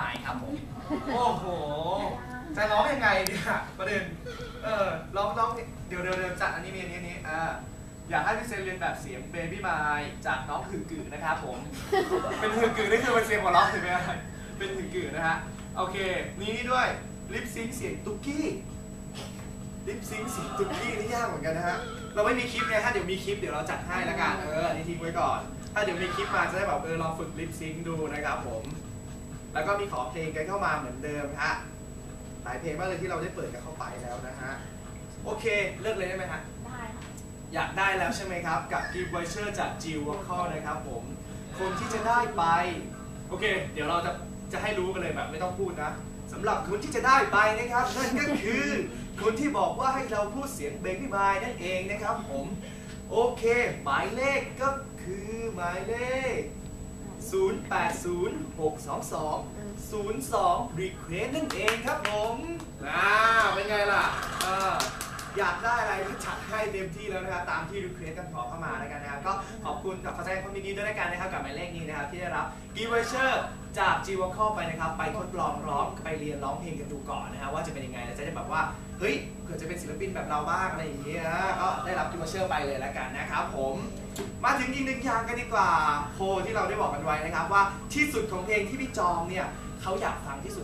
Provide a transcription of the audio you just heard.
หายครับผม โอ้โห จะร้องยังไงเนี่ยประเด็น เออร้องร้องเดี๋ยวเดี๋ยวเดี๋ยวจัดอันนี้มีอันนี้อันนี้อ่าอยากให้พี่เซนเรียนแบบเสียงเบบี้มายจากน้องหือกือนะครับผม เป็นหือกือนี่คือเป็นเสียงหัวเราะถูกไหมเป็นหือกือนะฮะ โอเค นี่นี่ด้วยลิปซิงเสียงตุ๊กกี้ลิปซิงเสียงตุ๊กกี้นี่ยากเหมือนกันนะฮะ เราไม่มีคลิปไงถ้าเดี๋ยวมีคลิปเดี๋ยวเราจัดให้ล้วกัน เอออันนี้ทิ้งไว้ก่อน ถ้าเดี๋ยวมีคลิปมาจะได้แบบเออลองฝึกลิปซิงดูนะครับผม แล้วก็มีขอเพลงกันเข้ามาเหมือนเดิมฮะหลายเพลงมากเลยที่เราได้เปิดกันเข้าไปแล้วนะฮะ โอเค เลิกเลยได้ไหมฮะ ได้ค่ะอยากได้แล้วใช่ไหมครับ กับกิฟต์ไวเชอร์จาก G Vocal นะครับผม คนที่จะได้ไป โอเค เดี๋ยวเราจะจะให้รู้กันเลยแบบไม่ต้องพูดนะสำหรับคนที่จะได้ไปนะครับ นั่นก็คือคนที่บอกว่าให้เราพูดเสียงเบบี้บายนั่นเองนะครับผม โอเค หมายเลขก็คือหมายเลข 8 0 6 2 2 02 Request นั่นเองครับผมอ่าเป็นไงล่ะอ่า อยากได้อะไรก็จัดให้เต็มที่แล้วนะครับตามที่ Request กันขอเข้ามาแล้วกันนะครับก็ขอบคุณกับขอแสดงความยินดีด้วยแล้วกันนะครับกับหมายเลขนี้นะครับที่ได้รับ g i v e r จาก G Vocal ไปนะครับไปทดลองร้องไปเรียนร้องเพลงกันดูก่อนนะครับว่าจะเป็นยังไงแล้วจะได้แบบว่าเฮ้ยเผื่อจะเป็นศิลปินแบบเราบ้างอะไรอย่างเงี้ยนะก็ได้รับ g i v e r ไปเลยแล้วกันนะครับผมมาถึงอีกหนึ่งอย่างกันดีกว่าโพลที่เราได้บอกกันไว้นะครับว่าที่สุดของเพลงที่พี่จองเนี่ยเขาอยากฟังที่สุด